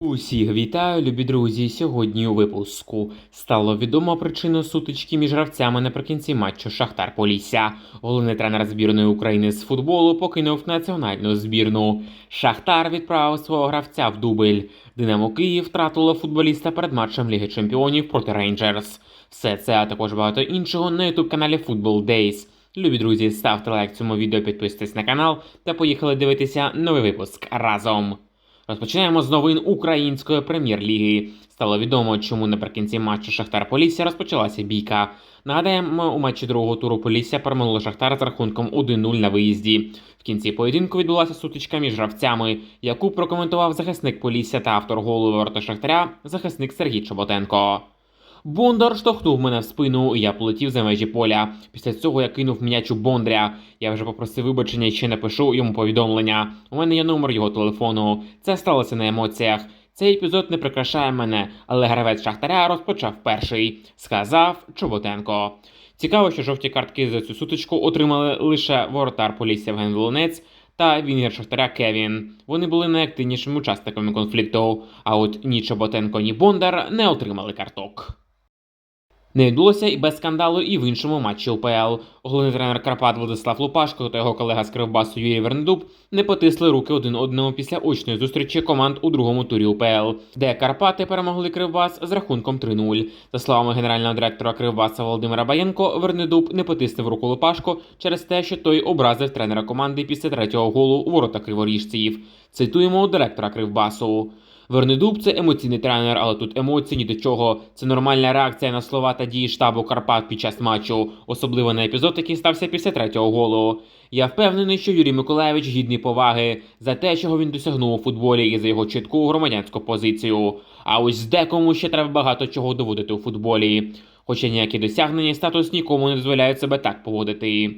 Усіх вітаю, любі друзі. Сьогодні у випуску стало відомо причину сутички між гравцями наприкінці матчу Шахтар Полісся. Головний тренер збірної України з футболу покинув національну збірну. Шахтар відправив свого гравця в дубль. Динамо Київ втратило футболіста перед матчем Ліги Чемпіонів проти Рейнджерс. Все це, а також багато іншого на ютуб каналі Football Days. Любі друзі, ставте лайк цьому відео, підписуйтесь на канал та поїхали дивитися новий випуск разом. Розпочинаємо з новин української прем'єр-ліги. Стало відомо, чому наприкінці матчу Шахтар Полісся розпочалася бійка. Нагадаємо, у матчі другого туру Полісся перемогла Шахтар з рахунком 1-0 на виїзді. В кінці поєдинку відбулася сутичка між гравцями, яку прокоментував захисник Полісся та автор голу ворота Шахтаря, захисник Сергій Чоботенко. Бондар штовхнув мене в спину, і я полетів за межі поля. Після цього я кинув м'яч у Бондря. Я вже попросив вибачення і ще напишу йому повідомлення. У мене є номер його телефону. Це сталося на емоціях. Цей епізод не прикрашає мене, але гравець Шахтаря розпочав перший, сказав Чоботенко. Цікаво, що жовті картки за цю сутичку отримали лише воротар Полісся Євген Волонець та вінгер Шахтаря Кевін. Вони були найактивнішими учасниками конфлікту. А от ні Чоботенко, ні Бондар не отримали карток. Не відбулося і без скандалу і в іншому матчі УПЛ. Головний тренер Карпат Владислав Лупашко та його колега з Кривбасу Юрій Вернедуб не потисли руки один одному після очної зустрічі команд у другому турі УПЛ, де Карпати перемогли Кривбас з рахунком 3-0. За словами генерального директора Кривбаса Володимира Баєнко, Вернедуб не потиснув руку Лупашко через те, що той образив тренера команди після третього голу у ворота криворіжців. Цитуємо директора Кривбасу. Вернедуб це емоційний тренер, але тут емоції ні до чого. Це нормальна реакція на слова та дії штабу Карпат під час матчу, особливо на епізод, який стався після третього голу. Я впевнений, що Юрій Миколаєвич гідний поваги за те, чого він досягнув у футболі і за його чітку громадянську позицію. А ось декому ще треба багато чого доводити у футболі. Хоча ніякі досягнення статус нікому не дозволяють себе так поводити.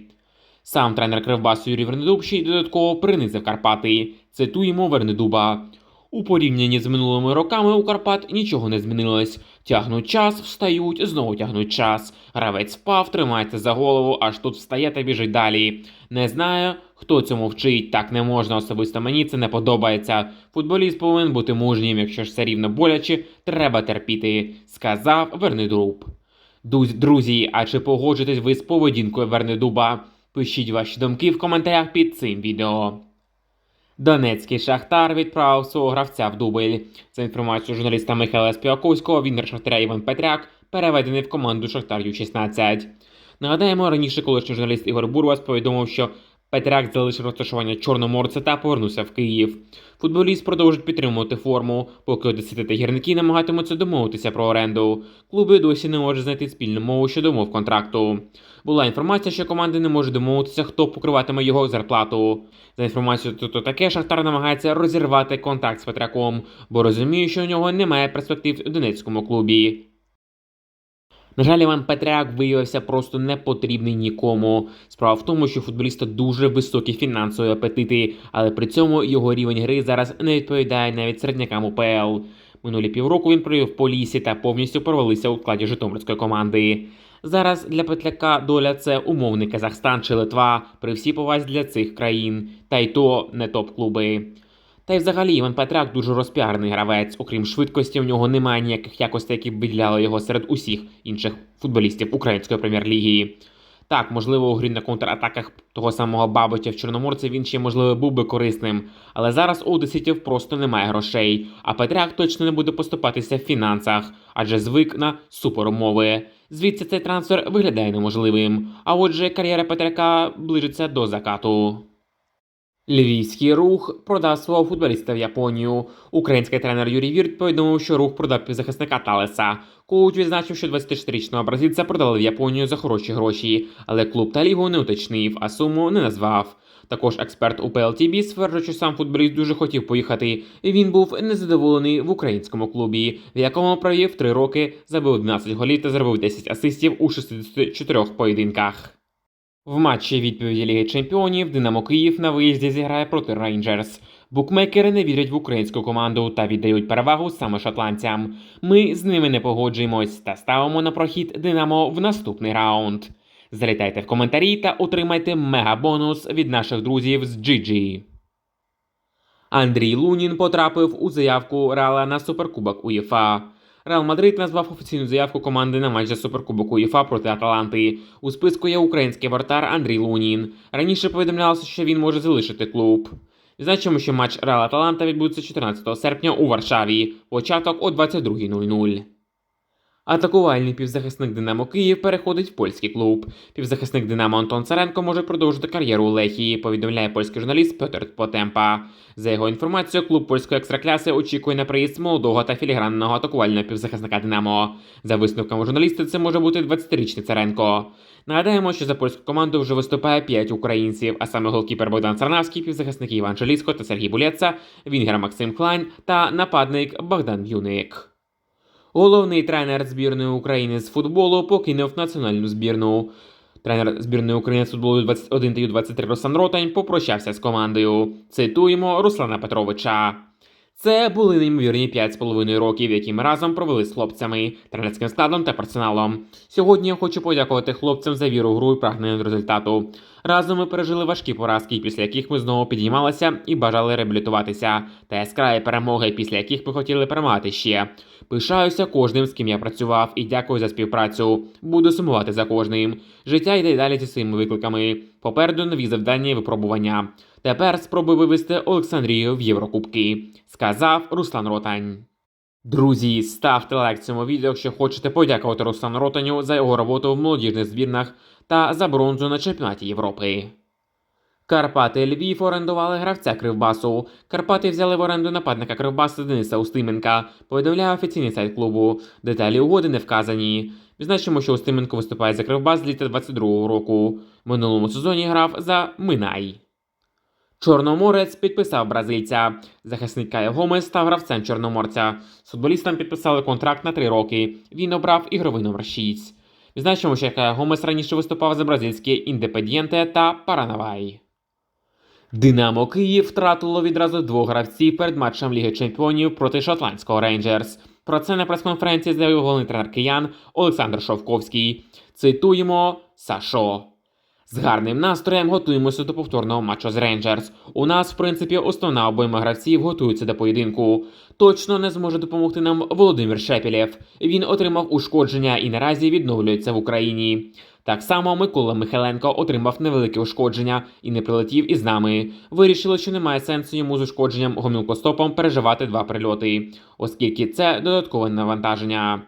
Сам тренер Кривбасу Юрій Вернедуб ще й додатково принизив Карпати. Цитуємо Вернедуба. У порівнянні з минулими роками у Карпат нічого не змінилось. Тягнуть час, встають, знову тягнуть час. Гравець впав, тримається за голову, аж тут встає та біжить далі. Не знаю, хто цьому вчить, так не можна, особисто мені це не подобається. Футболіст повинен бути мужнім, якщо ж все рівно боляче, треба терпіти, сказав Вернедуб. Друзі, а чи погоджуєтесь ви з поведінкою Вернедуба? Пишіть ваші думки в коментарях під цим відео. Донецький Шахтар відправив свого гравця в дубль. За інформацією журналіста Михайла Співаковського, він Шахтаря Іван Петряк переведений в команду Шахтар Ю-16. Нагадаємо, раніше колишній журналіст Ігор Бурвас повідомив, що Петряк залишив розташування Чорноморця та повернувся в Київ. Футболіст продовжить підтримувати форму, поки одесити та гірники намагатимуться домовитися про оренду. Клуби досі не можуть знайти спільну мову щодо умов контракту. Була інформація, що команди не можуть домовитися, хто покриватиме його зарплату. За інформацією то таке, Шахтар намагається розірвати контакт з Петраком, бо розуміє, що у нього немає перспектив у донецькому клубі. На жаль, Іван Петряк виявився просто не потрібний нікому. Справа в тому, що футболіста дуже високі фінансові апетити, але при цьому його рівень гри зараз не відповідає навіть середнякам УПЛ. Минулі півроку він провів по лісі та повністю провалився у складі Житомирської команди. Зараз для Петляка доля це умовний Казахстан чи Литва при всій повазі для цих країн, та й то не топ-клуби. Та й взагалі Іван Петряк дуже розпіарений гравець. Окрім швидкості, в нього немає ніяких якостей, які б виділяли його серед усіх інших футболістів української прем'єр-ліги. Так, можливо, у грі на контратаках того самого Баботя в Чорноморці він ще, можливо, був би корисним, але зараз у одеситів просто немає грошей, а Петряк точно не буде поступатися в фінансах, адже звик на суперумови. Звідси цей трансфер виглядає неможливим. А отже, кар'єра Петряка ближиться до закату. Львівський рух продав свого футболіста в Японію. Український тренер Юрій Вірт повідомив, що рух продав півзахисника Талеса. Коуч відзначив, що 24-річного бразильця продали в Японію за хороші гроші, але клуб та лігу не уточнив, а суму не назвав. Також експерт УПЛ ТВ стверджує, що сам футболіст дуже хотів поїхати. Він був незадоволений в українському клубі, в якому провів 3 роки, забив 12 голів та зробив 10 асистів у 64 поєдинках. В матчі відповіді Ліги Чемпіонів Динамо Київ на виїзді зіграє проти Рейнджерс. Букмекери не вірять в українську команду та віддають перевагу саме шотландцям. Ми з ними не погоджуємось та ставимо на прохід Динамо в наступний раунд. Залітайте в коментарі та отримайте мегабонус від наших друзів з GG. Андрій Лунін потрапив у заявку Реала на суперкубок УЄФА. Реал Мадрид назвав офіційну заявку команди на матч за суперкубок УЄФА проти Аталанти. У списку є український вартар Андрій Лунін. Раніше повідомлялося, що він може залишити клуб. Значимо, що матч Реал Аталанта відбудеться 14 серпня у Варшаві. Початок о 22.00. Атакувальний півзахисник Динамо Київ переходить в польський клуб. Півзахисник Динамо Антон Царенко може продовжити кар'єру у Лехії, повідомляє польський журналіст Петр Потемпа. За його інформацією, клуб польської екстракляси очікує на приїзд молодого та філігранного атакувального півзахисника Динамо. За висновками журналіста, це може бути 20-річний Царенко. Нагадаємо, що за польську команду вже виступає 5 українців, а саме голкіпер Богдан Сарнавський, півзахисники Іван Желіско та Сергій Булєца, Вінгер Максим Клайн та нападник Богдан Юник. Головний тренер збірної України з футболу покинув національну збірну. Тренер збірної України з футболу 21 та Ю-23 Руслан Ротань попрощався з командою. Цитуємо Руслана Петровича. Це були неймовірні 5,5 років, які ми разом провели з хлопцями, тренерським складом та персоналом. Сьогодні я хочу подякувати хлопцям за віру в гру і прагнення до результату. Разом ми пережили важкі поразки, після яких ми знову підіймалися і бажали реабілітуватися, та яскраві перемоги, після яких ми хотіли перемагати ще. Пишаюся кожним, з ким я працював, і дякую за співпрацю. Буду сумувати за кожним. Життя йде далі зі своїми викликами. Попереду нові завдання і випробування. Тепер спробуй вивести Олександрію в Єврокубки, сказав Руслан Ротань. Друзі, ставте лайк цьому відео, якщо хочете подякувати Руслану Ротаню за його роботу в молодіжних збірнах та за бронзу на чемпіонаті Європи. Карпати Львів орендували гравця Кривбасу. Карпати взяли в оренду нападника Кривбасу Дениса Устименка, повідомляє офіційний сайт клубу. Деталі угоди не вказані. Відзначимо, що Устименко виступає за Кривбас з літа 22-го року. Минулому сезоні грав за Минай. Чорноморець підписав бразильця. Захисник Кая Гомес став гравцем Чорноморця. З футболістом підписали контракт на три роки. Він обрав ігровий номер 6. Відзначимо, що Кая Гомес раніше виступав за бразильські Індепедієнте та Паранавай. Динамо Київ втратило відразу двох гравців перед матчем Ліги Чемпіонів проти шотландського Рейнджерс. Про це на прес-конференції заявив головний тренер киян Олександр Шовковський. Цитуємо Сашо. З гарним настроєм готуємося до повторного матчу з Рейнджерс. У нас, в принципі, основна обойма гравців готується до поєдинку. Точно не зможе допомогти нам Володимир Шепілєв. Він отримав ушкодження і наразі відновлюється в Україні. Так само Микола Михайленко отримав невелике ушкодження і не прилетів із нами. Вирішили, що немає сенсу йому з ушкодженням гомілкостопом переживати два прильоти, оскільки це додаткове навантаження.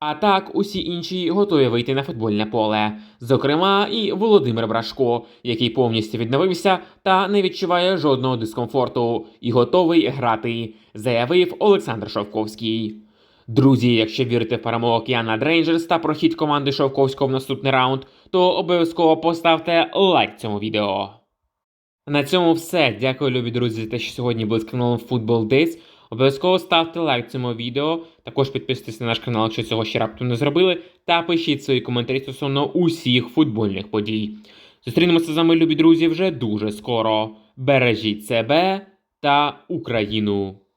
А так, усі інші готові вийти на футбольне поле, зокрема і Володимир Брашко, який повністю відновився та не відчуває жодного дискомфорту і готовий грати, заявив Олександр Шовковський. Друзі, якщо вірите в перемогу Киян над Рейнджерс та прохід команди Шовковського в наступний раунд, то обов'язково поставте лайк цьому відео. На цьому все. Дякую, любі друзі, за те, що сьогодні були з каналом Football Days. Обов'язково ставте лайк цьому відео, також підписуйтесь на наш канал, якщо цього ще раптом не зробили, та пишіть свої коментарі стосовно усіх футбольних подій. Зустрінемося з вами, любі друзі, вже дуже скоро. Бережіть себе та Україну!